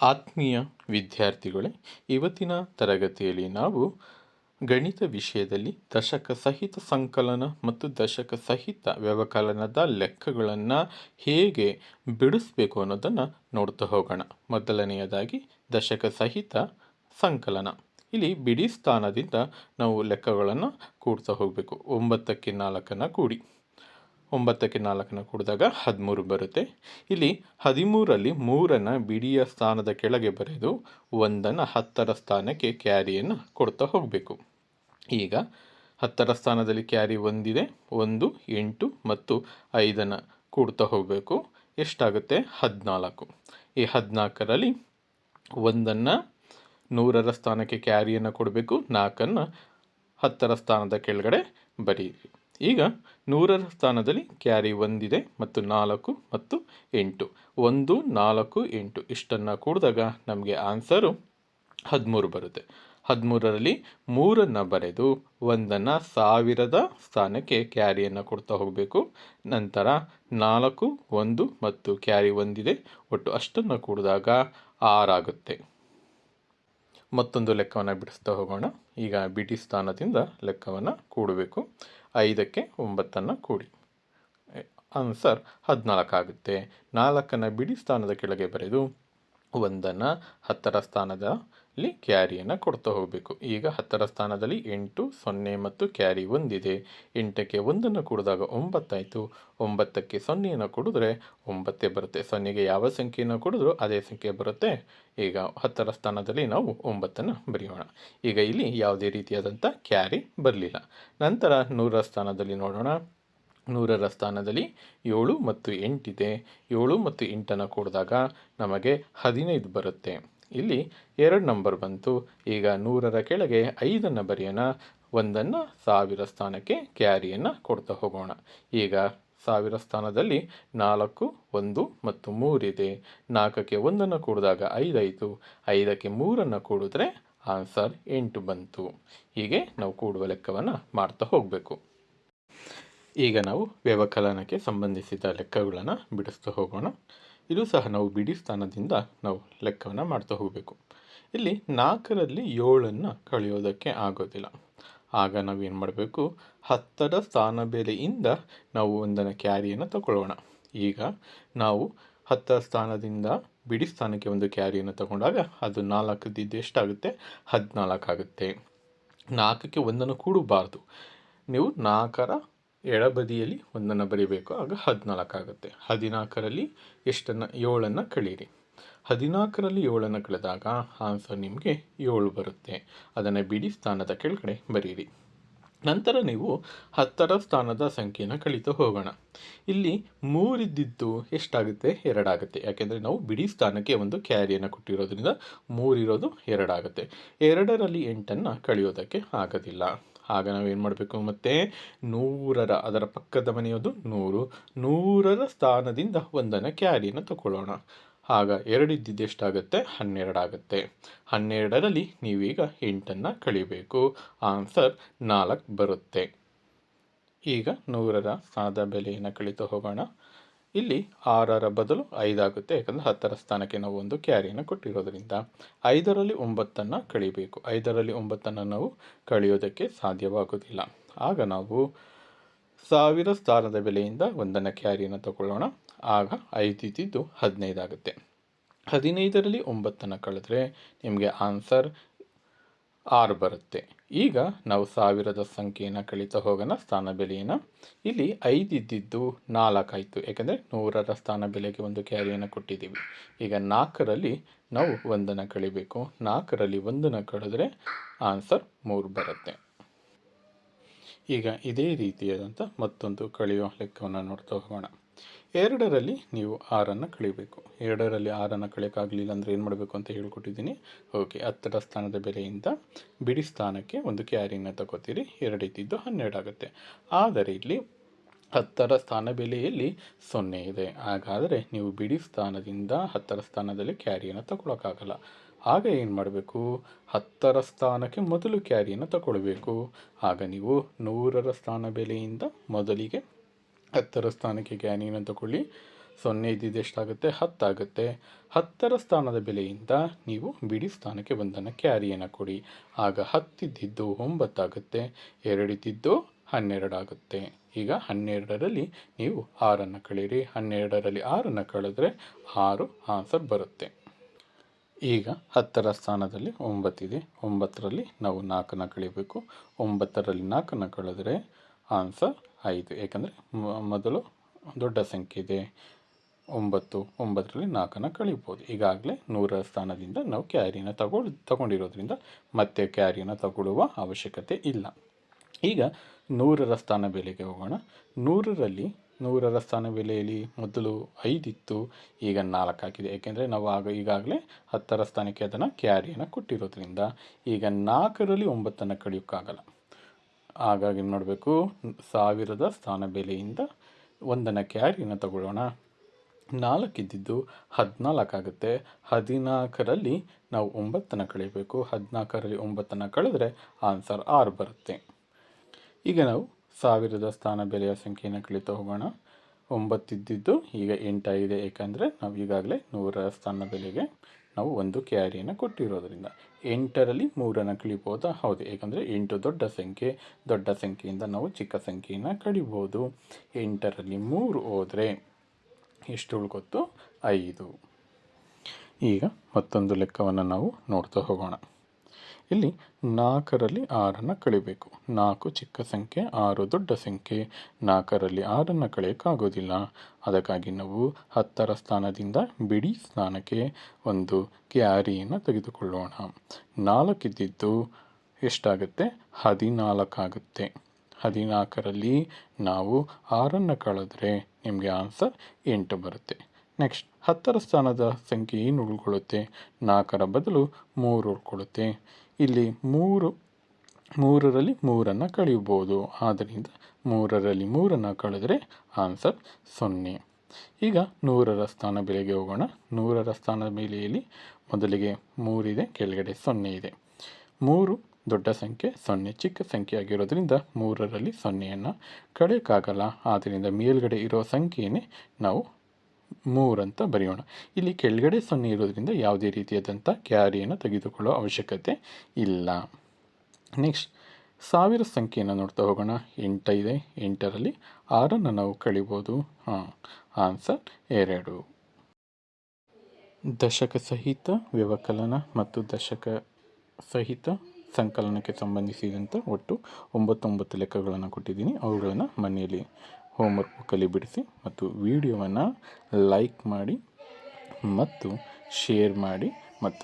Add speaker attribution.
Speaker 1: ಆತ್ಮೀಯ ವಿದ್ಯಾರ್ಥಿಗಳೇ, ಇವತ್ತಿನ ತರಗತಿಯಲ್ಲಿ ನಾವು ಗಣಿತ ವಿಷಯದಲ್ಲಿ ದಶಕ ಸಹಿತ ಸಂಕಲನ ಮತ್ತು ದಶಕ ಸಹಿತ ವ್ಯವಕಲನದ ಲೆಕ್ಕಗಳನ್ನು ಹೇಗೆ ಬಿಡಿಸ್ಬೇಕು ಅನ್ನೋದನ್ನು ನೋಡ್ತಾ ಹೋಗೋಣ. ಮೊದಲನೆಯದಾಗಿ ದಶಕ ಸಹಿತ ಸಂಕಲನ. ಇಲ್ಲಿ ಬಿಡಿ ಸ್ಥಾನದಿಂದ ನಾವು ಲೆಕ್ಕಗಳನ್ನು ಕೂಡ್ತಾ ಹೋಗಬೇಕು. ಒಂಬತ್ತಕ್ಕೆ ನಾಲ್ಕನ್ನು ಕೂಡಿ. ಒಂಬತ್ತಕ್ಕೆ ನಾಲ್ಕನ್ನು ಕೂಡಿದಾಗ ಹದಿಮೂರು ಬರುತ್ತೆ. ಇಲ್ಲಿ ಹದಿಮೂರಲ್ಲಿ ಮೂರನ್ನು ಬಿಡಿಯ ಸ್ಥಾನದ ಕೆಳಗೆ ಬರೆದು ಒಂದನ್ನು ಹತ್ತರ ಸ್ಥಾನಕ್ಕೆ ಕ್ಯಾರಿಯನ್ನು ಕೊಡ್ತಾ ಹೋಗಬೇಕು. ಈಗ ಹತ್ತರ ಸ್ಥಾನದಲ್ಲಿ ಕ್ಯಾರಿ ಒಂದಿದೆ, ಒಂದು, ಎಂಟು ಮತ್ತು ಐದನ್ನು ಕೂಡ್ತಾ ಹೋಗಬೇಕು. ಎಷ್ಟಾಗುತ್ತೆ? ಹದಿನಾಲ್ಕು. ಈ ಹದಿನಾಲ್ಕರಲ್ಲಿ ಒಂದನ್ನು ನೂರರ ಸ್ಥಾನಕ್ಕೆ ಕ್ಯಾರಿಯನ್ನು ಕೊಡಬೇಕು, ನಾಲ್ಕನ್ನು ಹತ್ತರ ಸ್ಥಾನದ ಕೆಳಗಡೆ ಬರೀರಿ. ಈಗ ನೂರರ ಸ್ಥಾನದಲ್ಲಿ ಕ್ಯಾರಿ ಒಂದಿದೆ ಮತ್ತು ನಾಲ್ಕು ಮತ್ತು ಎಂಟು. ಒಂದು, ನಾಲ್ಕು, ಎಂಟು. ಇಷ್ಟನ್ನು ಕೂಡಿದಾಗ ನಮಗೆ ಆನ್ಸರು ಹದಿಮೂರು ಬರುತ್ತೆ. ಹದಿಮೂರರಲ್ಲಿ ಮೂರನ್ನು ಬರೆದು ಒಂದನ್ನು ಸಾವಿರದ ಸ್ಥಾನಕ್ಕೆ ಕ್ಯಾರಿಯನ್ನು ಕೊಡ್ತಾ ಹೋಗಬೇಕು. ನಂತರ ನಾಲ್ಕು, ಒಂದು ಮತ್ತು ಕ್ಯಾರಿ ಒಂದಿದೆ. ಒಟ್ಟು ಅಷ್ಟನ್ನು ಕೂಡಿದಾಗ ಆರಾಗುತ್ತೆ. ಮತ್ತೊಂದು ಲೆಕ್ಕವನ್ನು ಬಿಡಿಸ್ತಾ ಹೋಗೋಣ. ಈಗ ಬಿಡಿ ಸ್ಥಾನದಿಂದ ಲೆಕ್ಕವನ್ನು ಕೂಡಬೇಕು. ಐದಕ್ಕೆ ಒಂಬತ್ತನ್ನು ಕೂಡಿ. ಆನ್ಸರ್ ಹದಿನಾಲ್ಕಾಗುತ್ತೆ. ನಾಲ್ಕನ್ನು ಬಿಡಿ ಸ್ಥಾನದ ಕೆಳಗೆ ಬರೆದು ಒಂದನ್ನು ಹತ್ತರ ಸ್ಥಾನದಲ್ಲಿ ಕ್ಯಾರಿಯನ್ನು ಕೊಡ್ತಾ ಹೋಗಬೇಕು. ಈಗ ಹತ್ತರ ಸ್ಥಾನದಲ್ಲಿ ಎಂಟು, ಸೊನ್ನೆ ಮತ್ತು ಕ್ಯಾರಿ ಒಂದಿದೆ. ಎಂಟಕ್ಕೆ ಒಂದನ್ನು ಕೊಡಿದಾಗ ಒಂಬತ್ತಾಯಿತು. ಒಂಬತ್ತಕ್ಕೆ ಸೊನ್ನೆಯನ್ನು ಕೊಡಿದ್ರೆ ಒಂಬತ್ತೇ ಬರುತ್ತೆ. ಸೊನ್ನೆಗೆ ಯಾವ ಸಂಖ್ಯೆಯನ್ನು ಕೊಡಿದ್ರೂ ಅದೇ ಸಂಖ್ಯೆ ಬರುತ್ತೆ. ಈಗ ಹತ್ತರ ಸ್ಥಾನದಲ್ಲಿ ನಾವು ಒಂಬತ್ತನ್ನು ಬರೆಯೋಣ. ಈಗ ಇಲ್ಲಿ ಯಾವುದೇ ರೀತಿಯಾದಂಥ ಕ್ಯಾರಿ ಬರಲಿಲ್ಲ. ನಂತರ ನೂರರ ಸ್ಥಾನದಲ್ಲಿ ನೋಡೋಣ. ನೂರರ ಸ್ಥಾನದಲ್ಲಿ ಏಳು ಮತ್ತು ಎಂಟಿದೆ. ಏಳು ಮತ್ತು ಎಂಟನ್ನು ಕೂಡಿದಾಗ ನಮಗೆ ಹದಿನೈದು ಬರುತ್ತೆ. ಇಲ್ಲಿ ಎರಡು ನಂಬರ್ ಬಂತು. ಈಗ ನೂರರ ಕೆಳಗೆ ಐದನ್ನು ಬರೆಯೋಣ. ಒಂದನ್ನು ಸಾವಿರ ಸ್ಥಾನಕ್ಕೆ ಕ್ಯಾರಿಯನ್ನು ಕೊಡ್ತಾ ಹೋಗೋಣ. ಈಗ ಸಾವಿರ ಸ್ಥಾನದಲ್ಲಿ ನಾಲ್ಕು, ಒಂದು ಮತ್ತು ಮೂರಿದೆ. ನಾಲ್ಕಕ್ಕೆ ಒಂದನ್ನು ಕೂಡಿದಾಗ ಐದಾಯಿತು. ಐದಕ್ಕೆ ಮೂರನ್ನು ಕೂಡಿದ್ರೆ ಆನ್ಸರ್ ಎಂಟು ಬಂತು. ಹೀಗೆ ನಾವು ಕೂಡುವ ಲೆಕ್ಕವನ್ನು ಮಾಡ್ತಾ ಹೋಗಬೇಕು. ಈಗ ನಾವು ವ್ಯವಕಲನಕ್ಕೆ ಸಂಬಂಧಿಸಿದ ಲೆಕ್ಕಗಳನ್ನು ಬಿಡಿಸ್ತಾ ಹೋಗೋಣ. ಇದು ಸಹ ನಾವು ಬಿಡಿ ಸ್ಥಾನದಿಂದ ನಾವು ಲೆಕ್ಕವನ್ನು ಮಾಡ್ತಾ ಹೋಗಬೇಕು. ಇಲ್ಲಿ ನಾಲ್ಕರಲ್ಲಿ ಏಳನ್ನು ಕಳೆಯೋದಕ್ಕೆ ಆಗೋದಿಲ್ಲ. ಆಗ ನಾವು ಏನು ಮಾಡಬೇಕು? ಹತ್ತರ ಸ್ಥಾನ ಬೆಲೆಯಿಂದ ನಾವು ಒಂದನ್ನು ಕ್ಯಾರಿಯನ್ನು ತಗೊಳ್ಳೋಣ. ಈಗ ನಾವು ಹತ್ತರ ಸ್ಥಾನದಿಂದ ಬಿಡಿ ಸ್ಥಾನಕ್ಕೆ ಒಂದು ಕ್ಯಾರಿಯನ್ನು ತಗೊಂಡಾಗ ಅದು ನಾಲ್ಕದಿದ್ದು ಎಷ್ಟಾಗುತ್ತೆ? ಹದಿನಾಲ್ಕಾಗುತ್ತೆ. ನಾಲ್ಕಕ್ಕೆ ಒಂದನ್ನು ಕೂಡಬಾರ್ದು. ನೀವು ನಾಲ್ಕರ ಎಡಬದಿಯಲ್ಲಿ ಒಂದನ್ನು ಬರೀಬೇಕು. ಆಗ ಹದಿನಾಲ್ಕು ಆಗುತ್ತೆ ಹದಿನಾಲ್ಕರಲ್ಲಿ ಎಷ್ಟನ್ನು? ಏಳನ್ನು ಕಳೀರಿ. ಹದಿನಾಲ್ಕರಲ್ಲಿ ಏಳನ್ನು ಕಳೆದಾಗ ಆನ್ಸರ್ ನಿಮಗೆ ಏಳು ಬರುತ್ತೆ. ಅದನ್ನು ಬಿಡಿ ಸ್ಥಾನದ ಕೆಳಗಡೆ ಬರೀರಿ. ನಂತರ ನೀವು ಹತ್ತರ ಸ್ಥಾನದ ಸಂಖ್ಯೆಯನ್ನು ಕಳೀತಾ ಹೋಗೋಣ. ಇಲ್ಲಿ ಮೂರಿದ್ದಿದ್ದು ಎಷ್ಟಾಗುತ್ತೆ? ಎರಡಾಗುತ್ತೆ. ಯಾಕೆಂದರೆ ನಾವು ಬಿಡಿ ಸ್ಥಾನಕ್ಕೆ ಒಂದು ಕ್ಯಾರಿಯನ್ನು ಕೊಟ್ಟಿರೋದ್ರಿಂದ ಮೂರಿರೋದು ಎರಡಾಗುತ್ತೆ. ಎರಡರಲ್ಲಿ ಎಂಟನ್ನು ಕಳೆಯೋದಕ್ಕೆ ಆಗೋದಿಲ್ಲ. ಆಗ ನಾವೇನು ಮಾಡಬೇಕು ಮತ್ತು ನೂರರ, ಅದರ ಪಕ್ಕದ ಮನೆಯದು ನೂರು, ನೂರರ ಸ್ಥಾನದಿಂದ ಒಂದನ್ನು ಕ್ಯಾರಿಯನ್ನು ತಗೊಳ್ಳೋಣ. ಆಗ ಎರಡಿದ್ದಿದ್ದು ಎಷ್ಟಾಗುತ್ತೆ? ಹನ್ನೆರಡಾಗುತ್ತೆ. ಹನ್ನೆರಡರಲ್ಲಿ ನೀವೀಗ ಎಂಟನ್ನು ಕಳಿಬೇಕು. ಆನ್ಸರ್ ನಾಲ್ಕು ಬರುತ್ತೆ. ಈಗ ನೂರರ ಸಾದ ಬೆಲೆಯನ್ನು ಕಳಿತು ಹೋಗೋಣ. ಇಲ್ಲಿ ಆರರ ಬದಲು ಐದಾಗುತ್ತೆ. ಯಾಕಂದರೆ ಹತ್ತರ ಸ್ಥಾನಕ್ಕೆ ನಾವು ಒಂದು ಕ್ಯಾರಿಯನ್ನು ಕೊಟ್ಟಿರೋದ್ರಿಂದ ಐದರಲ್ಲಿ ಒಂಬತ್ತನ್ನು ಕಳಿಬೇಕು. ಐದರಲ್ಲಿ ಒಂಬತ್ತನ್ನು ನಾವು ಕಳೆಯೋದಕ್ಕೆ ಸಾಧ್ಯವಾಗೋದಿಲ್ಲ. ಆಗ ನಾವು ಸಾವಿರ ಸ್ಥಾನದ ಬೆಲೆಯಿಂದ ಒಂದನ್ನು ಕ್ಯಾರಿಯನ್ನು ತಗೊಳ್ಳೋಣ. ಆಗ ಐದು ಇದ್ದಿದ್ದು ಹದಿನೈದಾಗುತ್ತೆ. ಹದಿನೈದರಲ್ಲಿ ಒಂಬತ್ತನ್ನು ಕಳೆದ್ರೆ ನಿಮಗೆ ಆನ್ಸರ್ ಆರು ಬರುತ್ತೆ. ಈಗ ನಾವು ಸಾವಿರದ ಸಂಖ್ಯೆಯನ್ನು ಕಳೀತಾ ಹೋಗೋಣ, ಸ್ಥಾನ ಬೆಲೆಯನ್ನು. ಇಲ್ಲಿ ಐದು ಇದ್ದಿದ್ದು ನಾಲ್ಕಾಯಿತು, ಯಾಕೆಂದರೆ ನೂರರ ಸ್ಥಾನ ಬೆಲೆಗೆ ಒಂದು ಕ್ಯಾರಿಯನ್ನು ಕೊಟ್ಟಿದ್ದೀವಿ. ಈಗ ನಾಲ್ಕರಲ್ಲಿ ನಾವು ಒಂದನ್ನು ಕಳಿಬೇಕು. ನಾಲ್ಕರಲ್ಲಿ ಒಂದನ್ನು ಕಳೆದ್ರೆ ಆನ್ಸರ್ ಮೂರು ಬರುತ್ತೆ. ಈಗ ಇದೇ ರೀತಿಯಾದಂಥ ಮತ್ತೊಂದು ಕಳೆಯುವ ಲೆಕ್ಕವನ್ನು ನೋಡ್ತಾ ಹೋಗೋಣ. ಎರಡರಲ್ಲಿ ನೀವು ಆರನ್ನು ಕಳಿಬೇಕು ಎರಡರಲ್ಲಿ ಆರನ್ನು ಕಳೆಯೋಕ್ಕಾಗಲಿಲ್ಲ ಅಂದರೆ ಏನು ಮಾಡಬೇಕು ಅಂತ ಹೇಳ್ಕೊಟ್ಟಿದ್ದೀನಿ. ಓಕೆ ಹತ್ತರ ಸ್ಥಾನದ ಬೆಲೆಯಿಂದ ಬಿಡಿ ಸ್ಥಾನಕ್ಕೆ ಒಂದು ಕ್ಯಾರಿಯನ್ನು ತಗೋತೀರಿ. ಎರಡು ಇದ್ದಿದ್ದು ಹನ್ನೆರಡು ಆಗುತ್ತೆ ಆದರೆ ಇಲ್ಲಿ ಹತ್ತರ ಸ್ಥಾನ ಬೆಲೆಯಲ್ಲಿ ಸೊನ್ನೆ ಇದೆ. ಹಾಗಾದರೆ ನೀವು ಬಿಡಿ ಸ್ಥಾನದಿಂದ ಹತ್ತರ ಸ್ಥಾನದಲ್ಲಿ ಕ್ಯಾರಿಯನ್ನು ತಗೊಳಕ್ಕಾಗಲ್ಲ. ಆಗ ಏನು ಮಾಡಬೇಕು? ಹತ್ತರ ಸ್ಥಾನಕ್ಕೆ ಮೊದಲು ಕ್ಯಾರಿಯನ್ನು ತಗೊಳ್ಬೇಕು. ಆಗ ನೀವು ನೂರರ ಸ್ಥಾನ ಬೆಲೆಯಿಂದ ಮೊದಲಿಗೆ ಹತ್ತರ ಸ್ಥಾನಕ್ಕೆ ಕ್ಯಾರಿಯನ್ನು ತಗೊಳ್ಳಿ. ಸೊನ್ನೆ ಇದ್ದಿದ್ದು ಎಷ್ಟಾಗುತ್ತೆ? ಹತ್ತಾಗುತ್ತೆ. ಹತ್ತರ ಸ್ಥಾನದ ಬೆಲೆಯಿಂದ ನೀವು ಬಿಡಿ ಸ್ಥಾನಕ್ಕೆ ಒಂದನ್ನು ಕ್ಯಾರಿಯನ್ನು ಕೊಡಿ. ಆಗ ಹತ್ತಿದ್ದಿದ್ದು ಒಂಬತ್ತಾಗುತ್ತೆ, ಎರಡಿದ್ದಿದ್ದು ಹನ್ನೆರಡಾಗುತ್ತೆ. ಈಗ ಹನ್ನೆರಡರಲ್ಲಿ ನೀವು ಆರನ್ನು ಕಳೀರಿ. ಹನ್ನೆರಡರಲ್ಲಿ ಆರನ್ನು ಕಳೆದ್ರೆ ಆರು ಆನ್ಸರ್ ಬರುತ್ತೆ. ಈಗ ಹತ್ತರ ಸ್ಥಾನದಲ್ಲಿ ಒಂಬತ್ತಿದೆ. ಒಂಬತ್ತರಲ್ಲಿ ನಾವು ನಾಲ್ಕನ್ನು ಕಳಿಬೇಕು. ಒಂಬತ್ತರಲ್ಲಿ ನಾಲ್ಕನ್ನು ಕಳೆದ್ರೆ ಆನ್ಸರ್ ಐದು. ಏಕೆಂದರೆ ಮೊದಲು ದೊಡ್ಡ ಸಂಖ್ಯೆ ಇದೆ. ಒಂಬತ್ತು, ಒಂಬತ್ತರಲ್ಲಿ ನಾಲ್ಕನ್ನು ಕಳಿಬೋದು. ಈಗಾಗಲೇ ನೂರ ಸ್ಥಾನದಿಂದ ನಾವು ಕ್ಯಾರಿನ ತಗೊಳ್, ತಗೊಂಡಿರೋದ್ರಿಂದ ಮತ್ತೆ ಕ್ಯಾರಿಯನ್ನು ತಗೊಳ್ಳುವ ಅವಶ್ಯಕತೆ ಇಲ್ಲ. ಈಗ ನೂರರ ಸ್ಥಾನ ಬೆಲೆಗೆ ಹೋಗೋಣ. ನೂರರಲ್ಲಿ ನೂರರ ಸ್ಥಾನ ಬೆಲೆಯಲ್ಲಿ ಮೊದಲು ಐದಿತ್ತು, ಈಗ ನಾಲ್ಕು ಹಾಕಿದೆ ಏಕೆಂದರೆ ನಾವು ಆಗ, ಈಗಾಗಲೇ ಹತ್ತರ ಸ್ಥಾನಕ್ಕೆ ಅದನ್ನು ಕ್ಯಾರಿಯನ್ನು ಕೊಟ್ಟಿರೋದ್ರಿಂದ ಈಗ ನಾಲ್ಕರಲ್ಲಿ ಒಂಬತ್ತನ್ನು ಕಳೆಯೋಕ್ಕಾಗಲ್ಲ. ಹಾಗಾಗಿ ನೋಡಬೇಕು. ಸಾವಿರದ ಸ್ಥಾನ ಬೆಲೆಯಿಂದ ಒಂದನ್ನು ಕ್ಯಾರಿಯನ್ನು ತಗೊಳ್ಳೋಣ. ನಾಲ್ಕಿದ್ದಿದ್ದು ಹದಿನಾಲ್ಕಾಗುತ್ತೆ ಹದಿನಾಲ್ಕರಲ್ಲಿ ನಾವು ಒಂಬತ್ತನ್ನು ಕಳೀಬೇಕು. ಹದಿನಾಲ್ಕರಲ್ಲಿ ಒಂಬತ್ತನ್ನು ಕಳೆದ್ರೆ ಆನ್ಸರ್ ಆರು ಬರುತ್ತೆ. ಈಗ ನಾವು ಸಾವಿರದ ಸ್ಥಾನ ಬೆಲೆಯ ಸಂಖ್ಯೆಯನ್ನು ಕಳೀತಾ ಹೋಗೋಣ. ಒಂಬತ್ತಿದ್ದಿದ್ದು ಈಗ ಎಂಟಾಗಿದೆ ಏಕೆಂದರೆ ನಾವು ಈಗಾಗಲೇ ನೂರರ ಸ್ಥಾನ ಬೆಲೆಗೆ ನಾವು ಒಂದು ಕ್ಯಾರಿಯನ್ನು ಕೊಟ್ಟಿರೋದ್ರಿಂದ. ಎಂಟರಲ್ಲಿ ಮೂರನ್ನು ಕಳಿಬೋದಾ? ಹೌದು, ಏಕೆಂದರೆ ಎಂಟು ದೊಡ್ಡ ಸಂಖ್ಯೆ. ದೊಡ್ಡ ಸಂಖ್ಯೆಯಿಂದ ನಾವು ಚಿಕ್ಕ ಸಂಖ್ಯೆಯನ್ನು ಕಳಿಬೋದು. ಎಂಟರಲ್ಲಿ ಮೂರು ಹೋದರೆ ಎಷ್ಟು ಉಳ್ಕೊತ್ತು? ಐದು. ಈಗ ಮತ್ತೊಂದು ಲೆಕ್ಕವನ್ನು ನಾವು ನೋಡ್ತಾ ಹೋಗೋಣ. ಇಲ್ಲಿ ನಾಲ್ಕರಲ್ಲಿ ಆರನ್ನು ಕಳಿಬೇಕು. ನಾಲ್ಕು ಚಿಕ್ಕ ಸಂಖ್ಯೆ, ಆರು ದೊಡ್ಡ ಸಂಖ್ಯೆ. ನಾಲ್ಕರಲ್ಲಿ ಆರನ್ನು ಕಳೆಯೋಕ್ಕಾಗೋದಿಲ್ಲ. ಅದಕ್ಕಾಗಿ ನಾವು ಹತ್ತರ ಸ್ಥಾನದಿಂದ ಬಿಡಿ ಸ್ಥಾನಕ್ಕೆ ಒಂದು ಕ್ಯಾರಿಯನ್ನು ತೆಗೆದುಕೊಳ್ಳೋಣ. ನಾಲ್ಕಿದ್ದಿದ್ದು ಎಷ್ಟಾಗುತ್ತೆ? ಹದಿನಾಲ್ಕಾಗುತ್ತೆ. ಹದಿನಾಲ್ಕರಲ್ಲಿ ನಾವು ಆರನ್ನು ಕಳೆದ್ರೆ ನಿಮಗೆ ಆನ್ಸರ್ ಎಂಟು ಬರುತ್ತೆ. ನೆಕ್ಸ್ಟ್, ಹತ್ತರ ಸ್ಥಾನದ ಸಂಖ್ಯೆ ಏನು ಉಳ್ಕೊಳ್ಳುತ್ತೆ? ನಾಲ್ಕರ ಬದಲು ಮೂರು ಉಳ್ಕೊಳ್ಳುತ್ತೆ. ಇಲ್ಲಿ ಮೂರು, ಮೂರರಲ್ಲಿ ಮೂರನ್ನು ಕಳೆಯಬಹುದು. ಆದ್ದರಿಂದ ಮೂರರಲ್ಲಿ ಮೂರನ್ನು ಕಳೆದರೆ ಆನ್ಸರ್ ಸೊನ್ನೆ. ಈಗ ನೂರರ ಸ್ಥಾನ ಬೆಲೆಗೆ ಹೋಗೋಣ. ನೂರರ ಸ್ಥಾನ ಬೆಲೆಯಲ್ಲಿ ಮೊದಲಿಗೆ ಮೂರಿದೆ, ಕೆಳಗಡೆ ಸೊನ್ನೆ ಇದೆ. ಮೂರು ದೊಡ್ಡ ಸಂಖ್ಯೆ, ಸೊನ್ನೆ ಚಿಕ್ಕ ಸಂಖ್ಯೆ ಆಗಿರೋದ್ರಿಂದ ಮೂರರಲ್ಲಿ ಸೊನ್ನೆಯನ್ನು ಕಳೆಯೋಕ್ಕಾಗಲ್ಲ. ಆದ್ದರಿಂದ ಮೇಲ್ಗಡೆ ಇರೋ ಸಂಖ್ಯೆಯೇ ನಾವು ಮೂರಂತ ಬರೆಯೋಣ. ಇಲ್ಲಿ ಕೆಳಗಡೆ ಸೊನ್ನೆ ಇರೋದ್ರಿಂದ ಯಾವುದೇ ರೀತಿಯಾದಂಥ ಕ್ಯಾರಿಯನ್ನು ತೆಗೆದುಕೊಳ್ಳೋ ಅವಶ್ಯಕತೆ ಇಲ್ಲ. ನೆಕ್ಸ್ಟ್, ಸಾವಿರ ಸಂಖ್ಯೆಯನ್ನು ನೋಡ್ತಾ ಹೋಗೋಣ. ಎಂಟೈದೆ ಎಂಟರಲ್ಲಿ ಆರನ್ನು ನಾವು ಕಳಿಬೋದು. ಹಾಂ, ಆನ್ಸರ್ ಎರಡು. ದಶಕ ಸಹಿತ ವ್ಯವಕಲನ ಮತ್ತು ದಶಕ ಸಹಿತ ಸಂಕಲನಕ್ಕೆ ಸಂಬಂಧಿಸಿದಂಥ ಒಟ್ಟು ಒಂಬತ್ತೊಂಬತ್ತು ಲೆಕ್ಕಗಳನ್ನು ಕೊಟ್ಟಿದ್ದೀನಿ. ಅವುಗಳನ್ನು ಮನೆಯಲ್ಲಿ ಹೋಮ್ವರ್ಕ್ ಬುಕ್ಕಲ್ಲಿ ಬಿಡಿಸಿ ಮತ್ತು ವಿಡಿಯೋವನ್ನು ಲೈಕ್ ಮಾಡಿ ಮತ್ತು ಶೇರ್ ಮಾಡಿ ಮತ್ತು